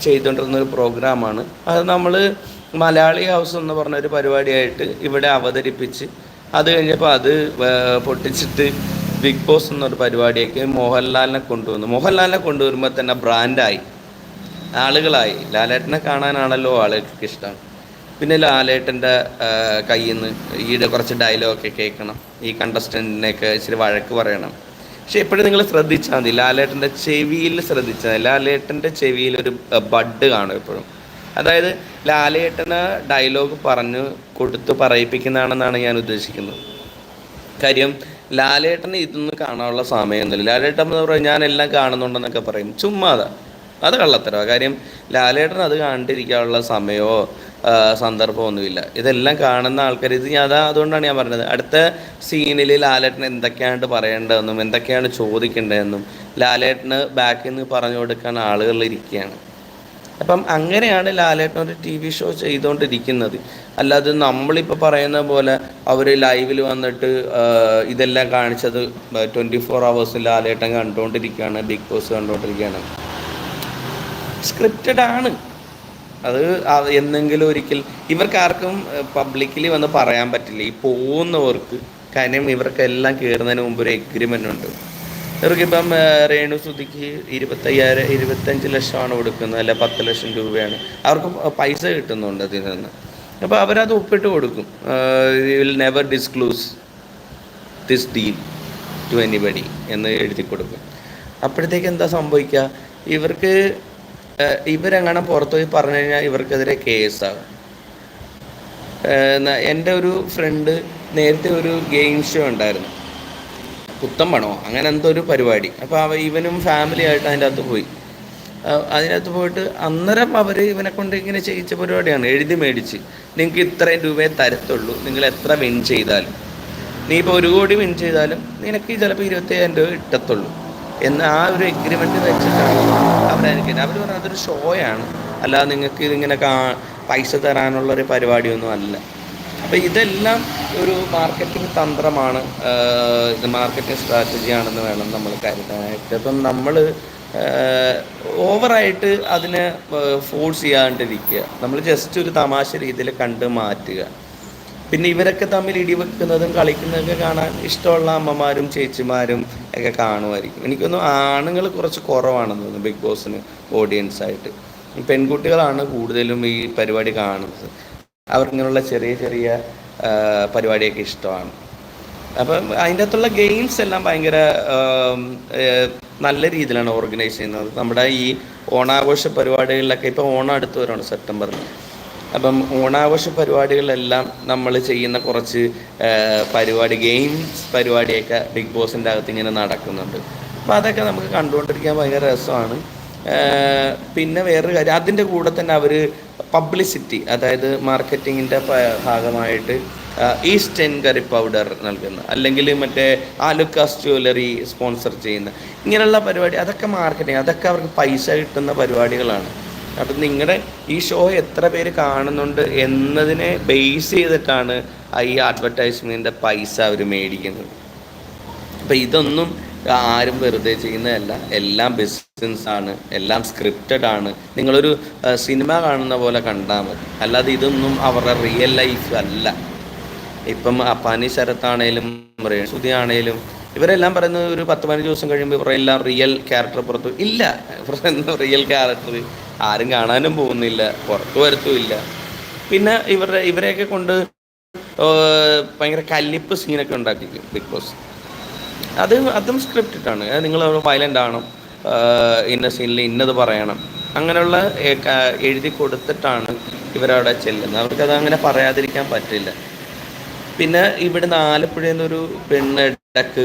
ചെയ്തുകൊണ്ടിരുന്ന ഒരു പ്രോഗ്രാമാണ് അത് നമ്മൾ മലയാളി ഹൗസ് എന്ന് പറഞ്ഞ ഒരു പരിപാടിയായിട്ട് ഇവിടെ അവതരിപ്പിച്ച് അത് കഴിഞ്ഞപ്പോൾ അത് പൊട്ടിച്ചിട്ട് ബിഗ് ബോസ് എന്നൊരു പരിപാടിയൊക്കെ മോഹൻലാലിനെ കൊണ്ടുവന്നു. മോഹൻലാലിനെ കൊണ്ടുവരുമ്പോൾ തന്നെ ബ്രാൻഡായി ആളുകളായി. ലാലേട്ടനെ കാണാനാണല്ലോ ആളുകൾക്ക് ഇഷ്ടം. പിന്നെ ലാലേട്ടന്റെ കയ്യിൽ നിന്ന് ഈടെ കുറച്ച് ഡയലോഗൊക്കെ കേൾക്കണം. ഈ കണ്ടസ്റ്റന്റിനെയൊക്കെ ഇച്ചിരി വഴക്ക് പറയണം. പക്ഷെ എപ്പോഴും നിങ്ങൾ ശ്രദ്ധിച്ചാൽ മതി. ലാലേട്ടന്റെ ചെവിയിൽ ശ്രദ്ധിച്ചാൽ മതി. ലാലേട്ടന്റെ ചെവിയിൽ ഒരു ബഡ് കാണും എപ്പോഴും. അതായത് ലാലേട്ടന് ഡയലോഗ് പറഞ്ഞ് കൊടുത്ത് പറയിപ്പിക്കുന്നതാണെന്നാണ് ഞാൻ ഉദ്ദേശിക്കുന്നത്. കാര്യം ലാലേട്ടന് ഇതൊന്നും കാണാനുള്ള സമയമൊന്നുമില്ല. ലാലേട്ടൻ എന്ന് പറഞ്ഞാൽ ഞാൻ എല്ലാം കാണുന്നുണ്ടെന്നൊക്കെ പറയും. ചുമ്മാതാ അത് കള്ളത്തരവാ. കാര്യം ലാലേട്ടൻ അത് കണ്ടിരിക്കാനുള്ള സമയമോ സന്ദർഭമോ സന്ദർഭമൊന്നുമില്ല ഇതെല്ലാം കാണുന്ന ആൾക്കാർ ഇത് ഞാൻ അതാ അതുകൊണ്ടാണ് ഞാൻ പറഞ്ഞത്. അടുത്ത സീനിൽ ലാലേട്ടൻ എന്തൊക്കെയാണ് പറയേണ്ടതെന്നും എന്തൊക്കെയാണ് ചോദിക്കേണ്ടതെന്നും ലാലേട്ടന് ബാക്കിൽ നിന്ന് പറഞ്ഞു കൊടുക്കാൻ ആളുകൾ ഇരിക്കുകയാണ്. അപ്പം അങ്ങനെയാണ് ലാലേട്ടൻ ഒരു ടി വി ഷോ ചെയ്തുകൊണ്ടിരിക്കുന്നത് അല്ലാതെ നമ്മളിപ്പോൾ പറയുന്ന പോലെ അവർ ലൈവിൽ വന്നിട്ട് ഇതെല്ലാം കാണിച്ചത് ട്വന്റി ഫോർ അവേഴ്സ് ലാലേട്ടൻ കണ്ടുകൊണ്ടിരിക്കുകയാണ് ബിഗ് ബോസ് കണ്ടുകൊണ്ടിരിക്കുകയാണ് സ്ക്രിപ്റ്റഡ് ആണ്. അത് എന്നെങ്കിലും ഒരിക്കൽ ഇവർക്ക് ആർക്കും പബ്ലിക്കലി വന്ന് പറയാൻ പറ്റില്ല. ഈ പോകുന്നവർക്ക് കാര്യം ഇവർക്കെല്ലാം കയറുന്നതിന് മുമ്പ് ഒരു എഗ്രിമെന്റ് ഉണ്ട്. ഇവർക്കിപ്പം രേണു സുധിക്ക് ഇരുപത്തയ്യായിരം ഇരുപത്തഞ്ച് ലക്ഷമാണ് കൊടുക്കുന്നത് അല്ല പത്ത് ലക്ഷം രൂപയാണ്. അവർക്ക് പൈസ കിട്ടുന്നുണ്ട് അതിൽ നിന്ന്. അപ്പോൾ അവരത് ഒപ്പിട്ട് കൊടുക്കും. Will never disclose this deal to anybody എന്ന് എഴുതി കൊടുക്കും. അപ്പോഴത്തേക്ക് എന്താ സംഭവിക്കുക? ഇവർക്ക് ഇവരെങ്ങനെ പുറത്തുപോയി പറഞ്ഞു കഴിഞ്ഞാൽ ഇവർക്കെതിരെ കേസാകും. എന്റെ ഒരു ഫ്രണ്ട് നേരത്തെ ഒരു ഗെയിം ഷോ ഉണ്ടായിരുന്നു. പുത്തമ്പണോ അങ്ങനെ എന്തോ ഒരു പരിപാടി. അപ്പോൾ അവ ഇവനും ഫാമിലി ആയിട്ട് അതിന്റെ അകത്ത് പോയി. അതിനകത്ത് പോയിട്ട് അന്നേരം അവർ ഇവനെ കൊണ്ട് ഇങ്ങനെ ചെയ്യിച്ച പരിപാടിയാണ്. എഴുതി മേടിച്ച്. നിങ്ങൾക്ക് ഇത്രയും രൂപയെ തരത്തുള്ളൂ. നിങ്ങൾ എത്ര വിൻ ചെയ്താലും. നീ ഇപ്പോൾ ഒരു കോടി വിൻ ചെയ്താലും നിനക്ക് ചിലപ്പോൾ ഇരുപത്തയ്യായിരം രൂപ കിട്ടത്തുള്ളൂ. എന്ന് ആ ഒരു എഗ്രിമെന്റ് വെച്ചിട്ടാണ് അവരനുക്കുന്നത് അവർ പറഞ്ഞു അതൊരു ഷോയാണ് അല്ലാതെ നിങ്ങൾക്ക് ഇതിങ്ങനെ കാ പൈസ തരാനുള്ള ഒരു പരിപാടിയൊന്നും അല്ല. അപ്പോൾ ഇതെല്ലാം ഒരു മാർക്കറ്റിംഗ് തന്ത്രമാണ് ഇത് മാർക്കറ്റിംഗ് സ്ട്രാറ്റജിയാണെന്ന് വേണം നമ്മൾ കരുതാനായിട്ട്. അപ്പം നമ്മൾ ഓവറായിട്ട് അതിനെ ഫോഴ്സ് ചെയ്യാണ്ടിരിക്കുക. നമ്മൾ ജസ്റ്റ് ഒരു തമാശ രീതിയിൽ കണ്ട് മാറ്റുക. പിന്നെ ഇവരൊക്കെ തമ്മിൽ ഇടിവെക്കുന്നതും കളിക്കുന്നതൊക്കെ കാണാൻ ഇഷ്ടമുള്ള അമ്മമാരും ചേച്ചിമാരും ഒക്കെ കാണുമായിരിക്കും. എനിക്കൊന്നും ആണുങ്ങൾ കുറച്ച് കുറവാണെന്ന് തോന്നുന്നു ബിഗ് ബോസിന് ഓഡിയൻസ് ആയിട്ട്. പെൺകുട്ടികളാണ് കൂടുതലും ഈ പരിപാടി കാണുന്നത്. അവർക്കിങ്ങനെയുള്ള ചെറിയ ചെറിയ പരിപാടിയൊക്കെ ഇഷ്ടമാണ്. അപ്പം അതിന്റെ അകത്തുള്ള ഗെയിംസ് എല്ലാം ഭയങ്കര നല്ല രീതിയിലാണ് ഓർഗനൈസ് ചെയ്യുന്നത്. നമ്മുടെ ഈ ഓണാഘോഷ പരിപാടികളിലൊക്കെ ഇപ്പോൾ ഓണം അടുത്ത് വരുവാണ് സെപ്റ്റംബറിൽ. അപ്പം ഓണാഘോഷ പരിപാടികളെല്ലാം നമ്മൾ ചെയ്യുന്ന കുറച്ച് പരിപാടി ഗെയിംസ് പരിപാടിയൊക്കെ ബിഗ് ബോസിന്റെ അകത്ത് ഇങ്ങനെ നടക്കുന്നുണ്ട്. അപ്പോൾ അതൊക്കെ നമുക്ക് കണ്ടുകൊണ്ടിരിക്കാൻ ഭയങ്കര രസമാണ്. പിന്നെ വേറൊരു കാര്യം അതിന്റെ കൂടെ തന്നെ അവർ പബ്ലിസിറ്റി അതായത് മാർക്കറ്റിങ്ങിന്റെ ഭാഗമായിട്ട് ഈസ്റ്റേൺ കറി പൗഡർ നൽകുന്ന അല്ലെങ്കിൽ മറ്റേ ആലുക്കാസ് ജ്വല്ലറി സ്പോൺസർ ചെയ്യുന്ന ഇങ്ങനെയുള്ള പരിപാടി അതൊക്കെ മാർക്കറ്റിംഗ് അതൊക്കെ അവർക്ക് പൈസ കിട്ടുന്ന പരിപാടികളാണ്. അപ്പം നിങ്ങളുടെ ഈ ഷോ എത്ര പേര് കാണുന്നുണ്ട് എന്നതിനെ ബേസ് ചെയ്തിട്ടാണ് ഈ അഡ്വർടൈസ്മെന്റിന്റെ പൈസ അവർ മേടിക്കുന്നത്. അപ്പം ഇതൊന്നും ആരും വെറുതെ ചെയ്യുന്നതല്ല. എല്ലാം ബിസിനസ് ആണ്. എല്ലാം സ്ക്രിപ്റ്റഡ് ആണ്. നിങ്ങളൊരു സിനിമ കാണുന്ന പോലെ കണ്ടാൽ മതി. അല്ലാതെ ഇതൊന്നും അവരുടെ റിയൽ ലൈഫ് അല്ല. ഇപ്പം അപ്പാനി ശരത്താണേലും സുധി ആണേലും ഇവരെല്ലാം പറയുന്നത് ഒരു പത്ത് പതിനഞ്ച് ദിവസം കഴിയുമ്പോൾ ഇവരെല്ലാം റിയൽ ക്യാരക്ടർ പുറത്തു ഇല്ല എന്താ റിയൽ ക്യാരക്ടർ ആരും കാണാനും പോകുന്നില്ല പുറത്തു വരത്തുമില്ല പിന്നെ ഇവരുടെ ഇവരെയൊക്കെ കൊണ്ട് ഭയങ്കര കല്ലിപ്പ് സീനൊക്കെ ഉണ്ടാക്കിക്കും ബിഗ് ബോസ്. അത് അതും സ്ക്രിപ്റ്റഡ് ആണ്. നിങ്ങൾ വയലന്റ് ആണോ ഇന്ന സീനിൽ ഇന്നത് പറയണം. അങ്ങനെയുള്ള എഴുതി കൊടുത്തിട്ടാണ് ഇവരവിടെ ചെല്ലുന്നത്. അവർക്കത് അങ്ങനെ പറയാതിരിക്കാൻ പറ്റില്ല. പിന്നെ ഇവിടുന്ന് ആലപ്പുഴയിൽ നിന്നൊരു പെണ്ണ് ഇടയ്ക്ക്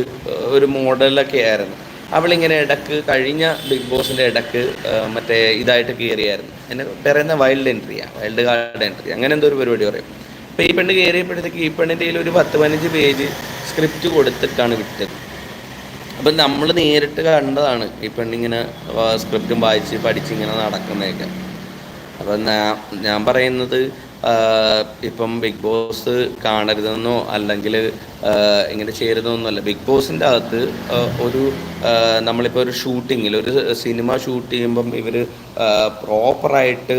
ഒരു മോഡലൊക്കെ ആയിരുന്നു. അവളിങ്ങനെ ഇടയ്ക്ക് കഴിഞ്ഞ ബിഗ് ബോസിന്റെ ഇടയ്ക്ക് മറ്റേ ഇതായിട്ട് കയറിയായിരുന്നു. എന്നെ പറയുന്ന വൈൽഡ് എൻട്രിയാണ് വൈൽഡ് കാർഡ് എൻട്രി അങ്ങനെ എന്തോ ഒരു പരിപാടി പറയും. അപ്പോൾ ഈ പെണ്ണ് കയറിയപ്പോഴത്തേക്ക് ഈ പെണ്ണിന്റെ കയ്യിൽ ഒരു പത്ത് പതിനഞ്ച് പേജ് സ്ക്രിപ്റ്റ് കൊടുത്തിട്ടാണ് വിറ്റത് അപ്പം നമ്മൾ നേരിട്ട് കണ്ടതാണ് ഈ പെണ്ണിങ്ങനെ സ്ക്രിപ്റ്റും വായിച്ച് പഠിച്ച് ഇങ്ങനെ നടക്കുന്നതൊക്കെ. അപ്പം ഞാൻ പറയുന്നത് ഇപ്പം ബിഗ് ബോസ് കാണരുതെന്നോ അല്ലെങ്കിൽ ഇങ്ങനെ ചെയ്യരുതെന്നല്ല ബിഗ് ബോസിന്റെ അകത്ത് ഒരു നമ്മളിപ്പോൾ ഒരു ഷൂട്ടിങ്ങിൽ ഒരു സിനിമ ഷൂട്ട് ചെയ്യുമ്പം ഇവർ പ്രോപ്പറായിട്ട്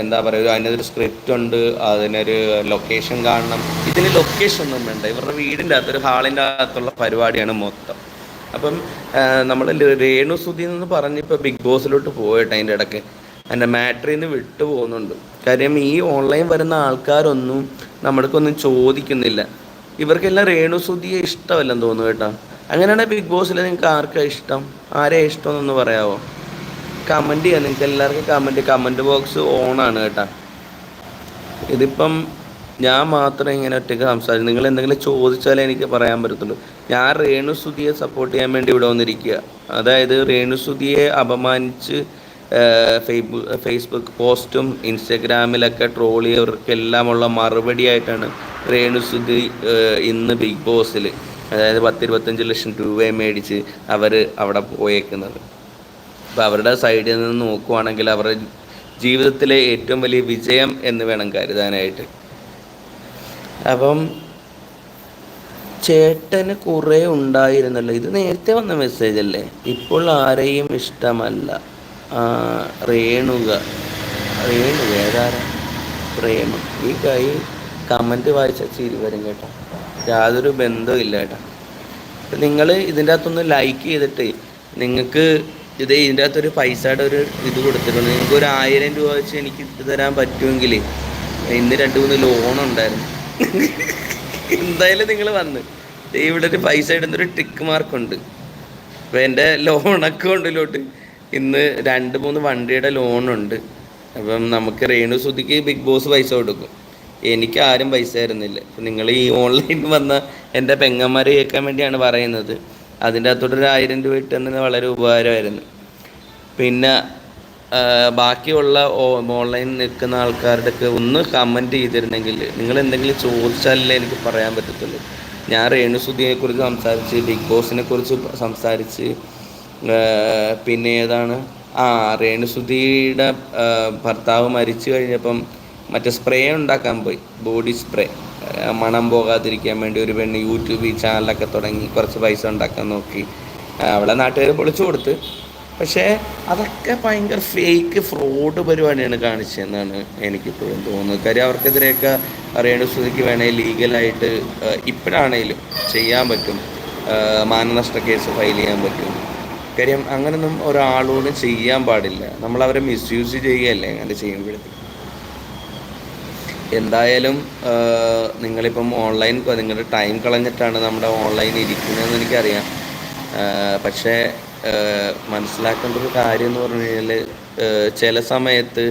എന്താ പറയുക അതിനൊരു സ്ക്രിപ്റ്റ് ഉണ്ട് അതിനൊരു ലൊക്കേഷൻ കാണണം. ഇതിന് ലൊക്കേഷൻ ഒന്നും വേണ്ട. ഇവരുടെ വീടിന്റെ അകത്ത് ഒരു ഹാളിന്റെ അകത്തുള്ള പരിപാടിയാണ് മൊത്തം. അപ്പം നമ്മൾ രേണു സുധി എന്ന് പറഞ്ഞിപ്പോൾ ബിഗ് ബോസിലോട്ട് പോയിട്ട് അതിന്റെ ഇടയ്ക്ക്. എന്റെ മാറ്ററിയിൽ നിന്ന് വിട്ടു പോകുന്നുണ്ട്. കാര്യം ഈ ഓൺലൈൻ വരുന്ന ആൾക്കാരൊന്നും നമ്മൾക്കൊന്നും ചോദിക്കുന്നില്ല. ഇവർക്കെല്ലാം രേണുസുതിയെ ഇഷ്ടമല്ലെന്ന് തോന്നുന്നു കേട്ടോ. അങ്ങനെയാണെങ്കിൽ ബിഗ് ബോസിൽ നിങ്ങൾക്ക് ആർക്കാണ് ഇഷ്ടം? ആരെയാണ് ഇഷ്ടം എന്നൊന്ന് പറയാമോ കമന്റ് ചെയ്യാം. നിങ്ങൾക്ക് എല്ലാവർക്കും കമന്റ് കമന്റ് ബോക്സ് ഓണാണ് കേട്ടോ. ഇതിപ്പം ഞാൻ മാത്രം ഇങ്ങനെ ഒറ്റയ്ക്ക് സംസാരിച്ചു. നിങ്ങൾ എന്തെങ്കിലും ചോദിച്ചാലേ എനിക്ക് പറയാൻ പറ്റത്തുള്ളൂ. ഞാൻ രേണുസുതിയെ സപ്പോർട്ട് ചെയ്യാൻ വേണ്ടി ഇവിടെ വന്നിരിക്കുക. അതായത് രേണുസുതിയെ അപമാനിച്ച് ഫേസ്ബുക്ക് പോസ്റ്റും ഇൻസ്റ്റഗ്രാമിലൊക്കെ ട്രോൾ ചെയ്യവർക്കെല്ലാമുള്ള മറുപടി ആയിട്ടാണ് രേണുസുതി ഇന്ന് ബിഗ് ബോസിൽ അതായത് പത്തിരുപത്തഞ്ച് ലക്ഷം രൂപയെ മേടിച്ച് അവർ അവിടെ പോയേക്കുന്നത്. അപ്പോൾ അവരുടെ സൈഡിൽ നിന്ന് നോക്കുവാണെങ്കിൽ അവരുടെ ജീവിതത്തിലെ ഏറ്റവും വലിയ വിജയം എന്ന് വേണം കരുതാനായിട്ട്. അപ്പം ചേട്ടന് കുറേ ഉണ്ടായിരുന്നല്ലോ. ഇത് നേരത്തെ വന്ന മെസ്സേജ് അല്ലേ? ഇപ്പോൾ ആരെയും ഇഷ്ടമല്ല. റേണുക റേണുക ഏതാരാ? പ്രേമം. ഈ കൈ കമന്റ് വായിച്ച ചിരി വരും കേട്ടോ. യാതൊരു ബന്ധവും ഇല്ല കേട്ടോ. നിങ്ങൾ ഇതിന്റെ അകത്തൊന്ന് ലൈക്ക് ചെയ്തിട്ട് നിങ്ങൾക്ക് ഇത് ഇതിന്റെ അകത്തൊരു പൈസയുടെ ഒരു ഇത് കൊടുത്തിട്ടുണ്ട്. നിങ്ങൾക്ക് ഒരു ആയിരം രൂപ വെച്ച് എനിക്ക് ഇട്ട് തരാൻ പറ്റുമെങ്കിൽ ഇന്ന് രണ്ട് മൂന്ന് ലോൺ ഉണ്ടായിരുന്നു. എന്തായാലും നിങ്ങൾ വന്ന്. ഇവിടെ ഒരു പൈസ ഇടുന്നൊരു ടിക്ക് മാർക്കുണ്ട് അപ്പോൾ എന്റെ ലോൺ അക്കൗണ്ടിലോട്ട് ഇന്ന് രണ്ട് മൂന്ന് വണ്ടിയുടെ ലോണുണ്ട്. അപ്പം നമുക്ക് രേണു സുധിക്ക് ബിഗ് ബോസ് പൈസ കൊടുക്കും. എനിക്ക് ആരും പൈസ തരുന്നില്ല. അപ്പം നിങ്ങൾ ഈ ഓൺലൈനിൽ വന്ന എന്റെ പെങ്ങന്മാരെ കേൾക്കാൻ വേണ്ടിയാണ് പറയുന്നത്. അതിന്റെ അകത്തോട്ടൊരു ആയിരം രൂപ ഇട്ടുന്നത് വളരെ ഉപകാരമായിരുന്നു. പിന്നെ ബാക്കിയുള്ള ഓൺലൈൻ നിൽക്കുന്ന ആൾക്കാരുടെയൊക്കെ ഒന്ന് കമന്റ് ചെയ്തിരുന്നെങ്കിൽ നിങ്ങൾ എന്തെങ്കിലും ചോദിച്ചാലല്ലേ എനിക്ക് പറയാൻ പറ്റത്തുള്ളൂ. ഞാൻ രേണുസുധിയെക്കുറിച്ച് സംസാരിച്ച് ബിഗ് ബോസിനെ കുറിച്ച് സംസാരിച്ച് പിന്നെ ഏതാണ്? ആ രേണുസുധിയുടെ ഭർത്താവ് മരിച്ചു കഴിഞ്ഞപ്പം മറ്റേ സ്പ്രേ ഉണ്ടാക്കാൻ പോയി ബോഡി സ്പ്രേ. മണം പോകാതിരിക്കാൻ വേണ്ടി ഒരു പെണ്ണ് യൂട്യൂബ് യൂട്യൂബിൽ ചാനലൊക്കെ തുടങ്ങി കുറച്ച് പൈസ ഉണ്ടാക്കാൻ നോക്കി. അവളെ നാട്ടുകാർ പൊളിച്ചു കൊടുത്ത്. പക്ഷേ അതൊക്കെ ഭയങ്കര ഫേക്ക് ഫ്രോഡ് പരിപാടിയാണ് കാണിച്ചതെന്നാണ് എനിക്കിപ്പോഴും തോന്നുന്നത്. കാര്യം അവർക്കെതിരെയൊക്കെ രേണുസുതിക്ക് വേണേൽ ലീഗലായിട്ട് ഇപ്പോഴാണേലും ചെയ്യാൻ പറ്റും. മാനനഷ്ട കേസ് ഫയൽ ചെയ്യാൻ പറ്റും. കാര്യം അങ്ങനൊന്നും ഒരാളോട് ചെയ്യാൻ പാടില്ല. നമ്മൾ അവരെ മിസ്യൂസ് ചെയ്യുകയല്ലേ അങ്ങനെ ചെയ്യുമ്പോഴത്തേക്ക്. എന്തായാലും നിങ്ങളിപ്പം ഓൺലൈൻ നിങ്ങളുടെ ടൈം കളഞ്ഞിട്ടാണ് നമ്മുടെ ഓൺലൈൻ ഇരിക്കുന്നതെന്ന് എനിക്കറിയാം. പക്ഷേ മനസ്സിലാക്കേണ്ട ഒരു കാര്യം എന്ന് പറഞ്ഞു കഴിഞ്ഞാൽ ചില സമയത്ത്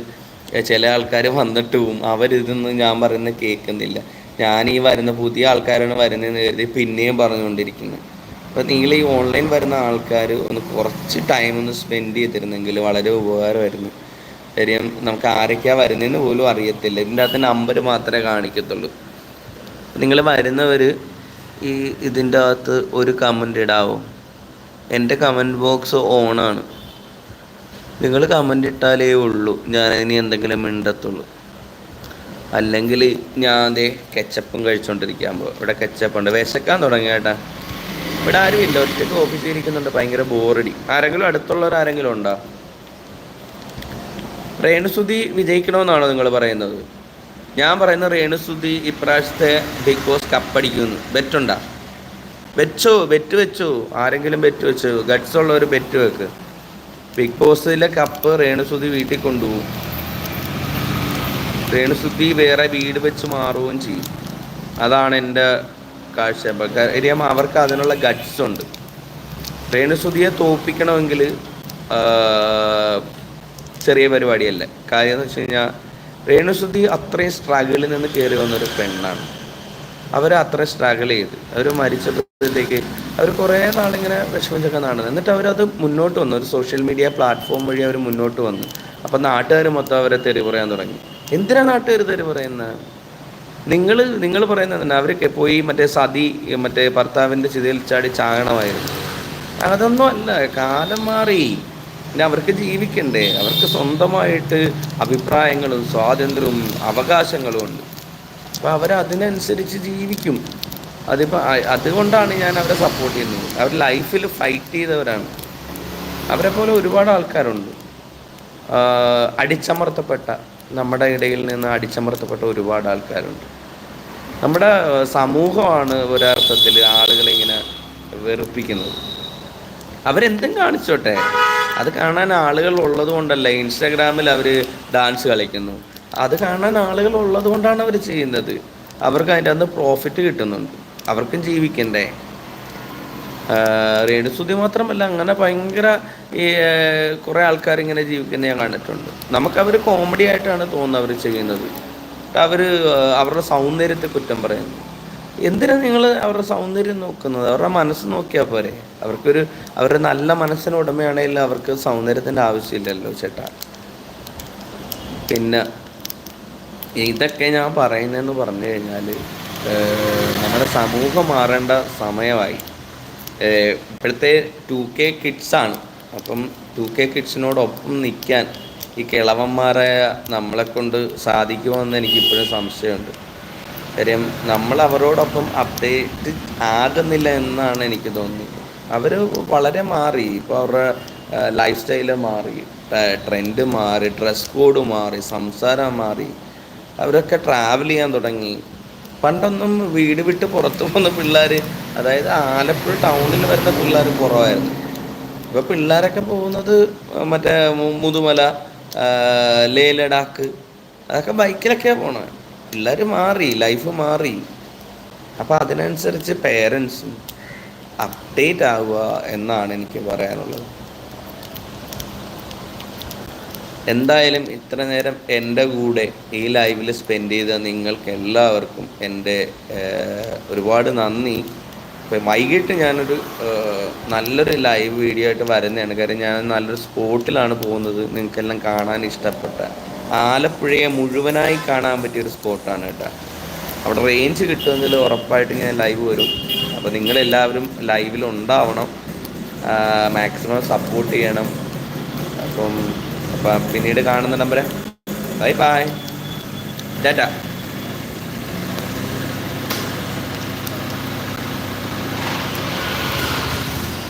ചില ആൾക്കാർ വന്നിട്ട് പോവും. അവരിതൊന്നും ഞാൻ പറയുന്നത് കേൾക്കുന്നില്ല. ഞാൻ ഈ വരുന്ന പുതിയ ആൾക്കാരാണ് വരുന്നതെന്ന് കരുതി പിന്നെയും പറഞ്ഞുകൊണ്ടിരിക്കുന്നത് അപ്പോൾ നിങ്ങൾ ഈ ഓൺലൈൻ വരുന്ന ആൾക്കാർ ഒന്ന് കുറച്ച് ടൈം ഒന്ന് സ്പെൻഡ് ചെയ്തിരുന്നെങ്കിൽ വളരെ ഉപകാരമായിരുന്നു. കാര്യം നമുക്ക് ആരൊക്കെയാണ് വരുന്നതെന്ന് പോലും അറിയത്തില്ല. ഇതിന്റെ അകത്ത് നമ്പർ മാത്രമേ കാണിക്കത്തുള്ളൂ. നിങ്ങൾ വരുന്നവർ ഈ ഇതിന്റെ അകത്ത് ഒരു കമന്റ് ഇടാവോ? എന്റെ കമന്റ് ബോക്സ് ഓണാണ് നിങ്ങൾ കമന്റ് ഇട്ടാലേ ഉള്ളൂ. ഞാൻ ഇനി എന്തെങ്കിലും മിണ്ടത്തുള്ളൂ. അല്ലെങ്കിൽ ഞാൻ അതേ കെച്ചപ്പും കഴിച്ചുകൊണ്ടിരിക്കാൻ പോകും ഇവിടെ കെച്ചപ്പുണ്ട് വിശക്കാൻ തുടങ്ങി കേട്ടാ ഇവിടെ ആരും ഇല്ല. ഒറ്റയ്ക്ക് ഓഫീസിൽ ഇരിക്കുന്നുണ്ട്. ഭയങ്കര ബോറടി ആരെങ്കിലും അടുത്തുള്ളവർ ആരെങ്കിലും ഉണ്ടോ? രേണുസുതി വിജയിക്കണമെന്നാണോ നിങ്ങൾ പറയുന്നത്? ഞാൻ പറയുന്ന രേണുസുതി ഇപ്രാവശ്യത്തെ ബിഗ് ബോസ് കപ്പടിക്കുന്നു ബെറ്റുണ്ടാ? വെച്ചോ ബെറ്റ് വെച്ചോ. ആരെങ്കിലും ബെറ്റ് വെച്ചോ. ഗഡ്സ് ഉള്ളവർ ബെറ്റ് വെക്ക്. ബിഗ് ബോസിലെ കപ്പ് രേണുസുതി വീട്ടിൽ കൊണ്ടുപോകും. രേണുസുതി വേറെ വീട് വെച്ച് മാറുകയും ചെയ്യും. അതാണ് എന്റെ കാര്യം അവർക്ക് അതിനുള്ള ഗഡ്സ് ഉണ്ട്. രേണുസുതിയെ തോൽപ്പിക്കണമെങ്കിൽ ചെറിയ പരിപാടിയല്ല. കാര്യം എന്ന് വെച്ച് കഴിഞ്ഞാൽ രേണുസുതി അത്രയും സ്ട്രഗിളിൽ നിന്ന് കയറി വന്നൊരു പെണ്ണാണ്. അവർ അത്ര സ്ട്രഗിൾ ചെയ്ത്. അവർ മരിച്ചപ്പോഴത്തേക്ക് അവർ കുറേ നാളിങ്ങനെ വിഷമിച്ചൊക്കെ നടന്നു. എന്നിട്ട് അവരത് മുന്നോട്ട് വന്നു. ഒരു സോഷ്യൽ മീഡിയ പ്ലാറ്റ്ഫോം വഴി അവർ മുന്നോട്ട് വന്നു. അപ്പം നാട്ടുകാർ മൊത്തം അവരെ തെറി പറയാൻ തുടങ്ങി. എന്തിനാണ് നാട്ടുകാർ തെറി പറയുന്നത് നിങ്ങൾ നിങ്ങൾ പറയുന്നത് തന്നെ അവരൊക്കെ പോയി മറ്റേ സതി മറ്റേ ഭർത്താവിന്റെ ചിതയിൽ ചാടി ചാകണമായിരുന്നു. അതൊന്നും അല്ല കാലം മാറി. പിന്നെ അവർക്ക് ജീവിക്കണ്ടേ? അവർക്ക് സ്വന്തമായിട്ട് അഭിപ്രായങ്ങളും സ്വാതന്ത്ര്യവും അവകാശങ്ങളും ഉണ്ട്. അപ്പോൾ അവരതിനനുസരിച്ച് ജീവിക്കും. അതിപ്പോൾ അതുകൊണ്ടാണ് ഞാൻ അവരെ സപ്പോർട്ട് ചെയ്യുന്നത്. അവർ ലൈഫിൽ ഫൈറ്റ് ചെയ്തവരാണ്. അവരെ പോലെ ഒരുപാട് ആൾക്കാരുണ്ട്. അടിച്ചമർത്തപ്പെട്ട നമ്മുടെ ഇടയിൽ നിന്ന് അടിച്ചമർത്തപ്പെട്ട ഒരുപാട് ആൾക്കാരുണ്ട്. നമ്മുടെ സമൂഹമാണ് ഒരർത്ഥത്തിൽ ആളുകളിങ്ങനെ വെറുപ്പിക്കുന്നത്. അവരെന്തും കാണിച്ചോട്ടെ. അത് കാണാൻ ആളുകൾ ഉള്ളത് കൊണ്ടല്ല ഇൻസ്റ്റാഗ്രാമിൽ അവർ ഡാൻസ് കളിക്കുന്നു. അത് കാണാൻ ആളുകൾ ഉള്ളത് കൊണ്ടാണ് അവർ ചെയ്യുന്നത്. അവർക്ക് അതിന്റെ അന്ന് പ്രോഫിറ്റ് കിട്ടുന്നുണ്ട്. അവർക്കും ജീവിക്കണ്ടേ? രേണുസുതി മാത്രമല്ല അങ്ങനെ ഭയങ്കര ഈ കുറേ ആൾക്കാർ ഇങ്ങനെ ജീവിക്കുന്ന ഞാൻ കണ്ടിട്ടുണ്ട്. നമുക്കവർ കോമഡി ആയിട്ടാണ് തോന്നുന്നത് അവർ ചെയ്യുന്നത്. അവർ അവരുടെ സൗന്ദര്യത്തെ കുറ്റം പറയുന്നു എന്തിനാണ് നിങ്ങൾ അവരുടെ സൗന്ദര്യം നോക്കുന്നത്? അവരുടെ മനസ്സ് നോക്കിയാൽ പോരെ. അവർക്കൊരു അവരുടെ നല്ല മനസ്സിന് ഉടമയാണെങ്കിൽ അവർക്ക് സൗന്ദര്യത്തിന്റെ ആവശ്യമില്ലല്ലോ ചേട്ടാ. പിന്നെ ഇതൊക്കെ ഞാൻ പറയുന്നതെന്ന് പറഞ്ഞു കഴിഞ്ഞാൽ നമ്മുടെ സമൂഹം മാറേണ്ട സമയമായി. ഇപ്പോഴത്തെ ടു കെ കിഡ്സാണ് അപ്പം ടു കെ കിഡ്സിനോടൊപ്പം നിൽക്കാൻ ഈ കിളവന്മാരെ നമ്മളെ കൊണ്ട് സാധിക്കുമോ എനിക്കിപ്പോഴും സംശയമുണ്ട്. കാര്യം നമ്മൾ അവരോടൊപ്പം അപ്ഡേറ്റ് ആകുന്നില്ല എന്നാണ് എനിക്ക് തോന്നുന്നത്. അവർ വളരെ മാറി. ഇപ്പോൾ അവരുടെ ലൈഫ് സ്റ്റൈൽ മാറി. ട്രെൻഡ് മാറി. ഡ്രസ് കോഡ് മാറി. സംസാരം മാറി. അവരൊക്കെ ട്രാവൽ ചെയ്യാൻ തുടങ്ങി. പണ്ടൊന്നും വീട് വിട്ട് പുറത്തു പോകുന്ന പിള്ളേർ അതായത് ആലപ്പുഴ ടൗണിൽ വരുന്ന പിള്ളേർ കുറവായിരുന്നു. ഇപ്പോൾ പിള്ളേരൊക്കെ പോകുന്നത് മറ്റേ മുതുമല ലേ ലഡാക്ക് അതൊക്കെ ബൈക്കിലൊക്കെയാണ് പോണത്. പിള്ളേർ മാറി ലൈഫ് മാറി. അപ്പോൾ അതിനനുസരിച്ച് പേരൻസും അപ്ഡേറ്റ് ആവുക എന്നാണ് എനിക്ക് പറയാനുള്ളത്. എന്തായാലും ഇത്ര നേരം എന്റെ കൂടെ ഈ ലൈവിൽ സ്പെൻഡ് ചെയ്ത നിങ്ങൾക്ക് എല്ലാവർക്കും എന്റെ ഒരുപാട് നന്ദി. ഇപ്പം വൈകിട്ട് ഞാനൊരു നല്ലൊരു ലൈവ് വീഡിയോ ആയിട്ട് വരുന്നതാണ്. കാര്യം ഞാൻ നല്ലൊരു സ്പോട്ടിലാണ് പോകുന്നത്. നിങ്ങൾക്കെല്ലാം കാണാൻ ഇഷ്ടപ്പെട്ട ആലപ്പുഴയെ മുഴുവനായി കാണാൻ പറ്റിയൊരു സ്പോട്ടാണ് കേട്ടോ. അവിടെ റേഞ്ച് കിട്ടുമെങ്കിൽ ഉറപ്പായിട്ട് ഞാൻ ലൈവ് വരും. അപ്പോൾ നിങ്ങളെല്ലാവരും ലൈവിൽ ഉണ്ടാവണം. മാക്സിമം സപ്പോർട്ട് ചെയ്യണം. അപ്പം അപ്പം പിന്നീട് കാണുന്ന നമ്പർ ബൈ ബൈ ഡാറ്റ